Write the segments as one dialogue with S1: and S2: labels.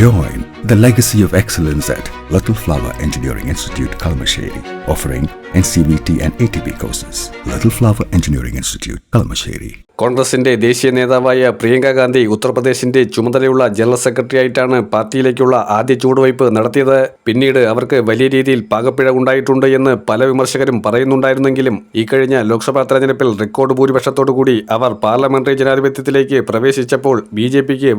S1: Join the legacy of excellence at Little Flower Engineering Institute, Kalamasheri, offering NCVT and ATP courses. Little Flower Engineering Institute, Kalamasheri.
S2: കോൺഗ്രസിന്റെ ദേശീയ നേതാവായ പ്രിയങ്ക ഗാന്ധി ഉത്തർപ്രദേശിന്റെ ചുമതലയുള്ള general secretary ആയിട്ടാണ് പാർട്ടിയിലേക്കുള്ള ആദ്യ ചുവടുവയ്പ് നടത്തിയത് പിന്നീട് അവർക്ക് വലിയ രീതിയിൽ പാകപ്പിഴ ഉണ്ടായിട്ടുണ്ട് എന്ന് പല വിമർശകരും പറയുന്നുണ്ടായിരുന്നെങ്കിലും ഈ കഴിഞ്ഞ ലോക്സഭാ തെരഞ്ഞെടുപ്പിൽ റെക്കോർഡ് ഭൂരിപക്ഷത്തോടുകൂടി അവർ പാർലമെന്ററി ജനാധിപത്യത്തിലേക്ക് പ്രവേശിച്ചപ്പോൾ ബി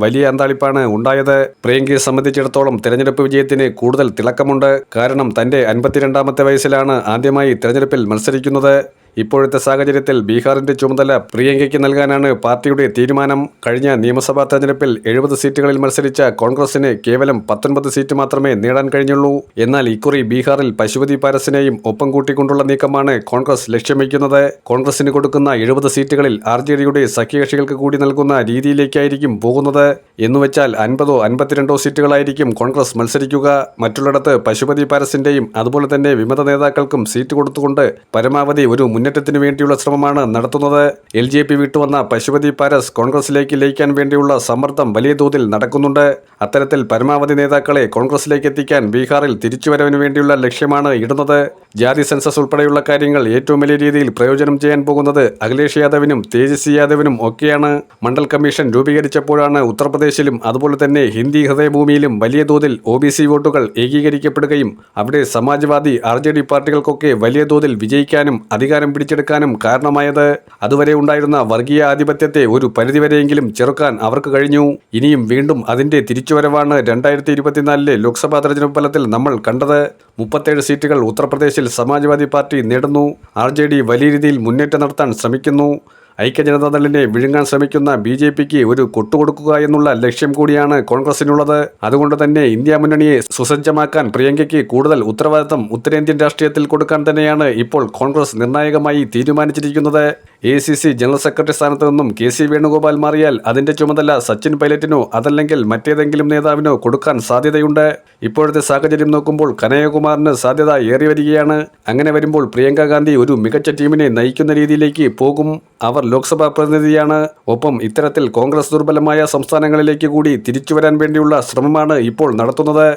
S2: വലിയ അന്താളിപ്പാണ് ഉണ്ടായത് പ്രിയങ്കയെ സംബന്ധിച്ചിടത്തോളം തെരഞ്ഞെടുപ്പ് വിജയത്തിന് കൂടുതൽ തിളക്കമുണ്ട്. കാരണം തന്റെ അൻപത്തിരണ്ടാമത്തെ വയസ്സിലാണ് ആദ്യമായി തെരഞ്ഞെടുപ്പിൽ മത്സരിക്കുന്നത്. ഇപ്പോഴത്തെ സാഹചര്യത്തിൽ ബീഹാറിന്റെ ചുമതല പ്രിയങ്കയ്ക്ക് നൽകാനാണ് പാർട്ടിയുടെ തീരുമാനം. കഴിഞ്ഞ നിയമസഭാ തെരഞ്ഞെടുപ്പിൽ എഴുപത് സീറ്റുകളിൽ മത്സരിച്ച കോൺഗ്രസിന് കേവലം പത്തൊൻപത് സീറ്റ് മാത്രമേ നേടാൻ കഴിഞ്ഞുള്ളൂ. എന്നാൽ ഇക്കുറി ബീഹാറിൽ പശുപതി പാരസിനെയും ഒപ്പം കൂട്ടിക്കൊണ്ടുള്ള നീക്കമാണ് കോൺഗ്രസ് ലക്ഷ്യം വയ്ക്കുന്നത് കോൺഗ്രസിന് കൊടുക്കുന്ന എഴുപത് സീറ്റുകളിൽ ആർ ജെ ഡിയുടെ സഖ്യകക്ഷികൾക്ക് കൂടി നൽകുന്ന രീതിയിലേക്കായിരിക്കും പോകുന്നത്. എന്നുവെച്ചാൽ അൻപതോ അൻപത്തിരണ്ടോ സീറ്റുകളായിരിക്കും കോൺഗ്രസ് മത്സരിക്കുക. മറ്റുള്ളിടത്ത് പശുപതി പാരസിന്റെയും അതുപോലെ തന്നെ വിമത നേതാക്കൾക്കും സീറ്റ് കൊടുത്തുകൊണ്ട് പരമാവധി ഒരു മുന്നേറ്റത്തിന് വേണ്ടിയുള്ള ശ്രമമാണ് നടത്തുന്നത്. എൽ ജെ പി വിട്ടുവന്ന പശുപതി പാരസ് കോൺഗ്രസിലേക്ക് ലയിക്കാൻ വേണ്ടിയുള്ള സമ്മർദ്ദം വലിയ തോതിൽ നടക്കുന്നുണ്ട്. അത്തരത്തിൽ പരമാവധി നേതാക്കളെ കോൺഗ്രസിലേക്ക് എത്തിക്കാൻ ബീഹാറിൽ തിരിച്ചുവരവിന് വേണ്ടിയുള്ള ലക്ഷ്യമാണ് ഇടുന്നത്. ജാതി സെൻസസ് ഉൾപ്പെടെയുള്ള കാര്യങ്ങൾ ഏറ്റവും വലിയ രീതിയിൽ പ്രയോജനം ചെയ്യാൻ പോകുന്നത് അഖിലേഷ് യാദവിനും തേജസ്വി യാദവിനും ഒക്കെയാണ്. മണ്ഡൽ കമ്മീഷൻ രൂപീകരിച്ചപ്പോഴാണ് ഉത്തർപ്രദേശിലും അതുപോലെ തന്നെ ഹിന്ദി ഹൃദയഭൂമിയിലും വലിയ തോതിൽ ഒ ബി സി വോട്ടുകൾ ഏകീകരിക്കപ്പെടുകയും അവിടെ സമാജ്വാദി ആർ ജെ ഡി പാർട്ടികൾക്കൊക്കെ വലിയ തോതിൽ വിജയിക്കാനും അധികാരം പിടിച്ചെടുക്കാനും കാരണമായത്. അതുവരെ ഉണ്ടായിരുന്ന വർഗീയ ആധിപത്യത്തെ ഒരു പരിധിവരെയെങ്കിലും ചെറുക്കാൻ അവർക്ക് കഴിഞ്ഞു. ഇനിയും വീണ്ടും അതിന്റെ തിരിച്ചുവരവാണ് രണ്ടായിരത്തി ഇരുപത്തിനാലിലെ ലോക്സഭാ തെരഞ്ഞെടുപ്പ് ഫലത്തിൽ നമ്മൾ കണ്ടത്. മുപ്പത്തേഴ് സീറ്റുകൾ ഉത്തർപ്രദേശിൽ സമാജ്വാദി പാർട്ടി നേടുന്നു. ആർ വലിയ രീതിയിൽ മുന്നേറ്റം നടത്താൻ ശ്രമിക്കുന്നു. ഐക്യജനതാദളിനെ വിഴുങ്ങാൻ ശ്രമിക്കുന്ന ബി ജെ പിക്ക് ഒരു കൊട്ടുകൊടുക്കുക എന്നുള്ള ലക്ഷ്യം കൂടിയാണ് കോൺഗ്രസിനുള്ളത്. അതുകൊണ്ട് തന്നെ ഇന്ത്യ മുന്നണിയെ സുസജ്ജമാക്കാൻ പ്രിയങ്കയ്ക്ക് കൂടുതൽ ഉത്തരവാദിത്തം ഉത്തരേന്ത്യൻ രാഷ്ട്രീയത്തിൽ കൊടുക്കാൻ തന്നെയാണ് ഇപ്പോൾ കോൺഗ്രസ് നിർണായകമായി തീരുമാനിച്ചിരിക്കുന്നത്. A C C general secretary സ്ഥാനത്ത് നിന്നും കെ സി വേണുഗോപാൽ മാറിയാൽ അതിന്റെ ചുമതല സച്ചിൻ പൈലറ്റിനോ അതല്ലെങ്കിൽ മറ്റേതെങ്കിലും നേതാവിനോ കൊടുക്കാൻ സാധ്യതയുണ്ട്. ഇപ്പോഴത്തെ സാഹചര്യം നോക്കുമ്പോൾ കനയ്യകുമാറിന് സാധ്യത ഏറി വരികയാണ് അങ്ങനെ വരുമ്പോൾ പ്രിയങ്ക ഗാന്ധി ഒരു മികച്ച ടീമിനെ നയിക്കുന്ന രീതിയിലേക്ക് പോകും. ലോക്സഭാ പ്രതിനിധിയാണ്. ഒപ്പം ഇത്തരത്തിൽ കോൺഗ്രസ് ദുർബലമായ സംസ്ഥാനങ്ങളിലേക്ക് കൂടി തിരിച്ചുവരാൻ വേണ്ടിയുള്ള ശ്രമമാണ് ഇപ്പോൾ നടത്തുന്നത്.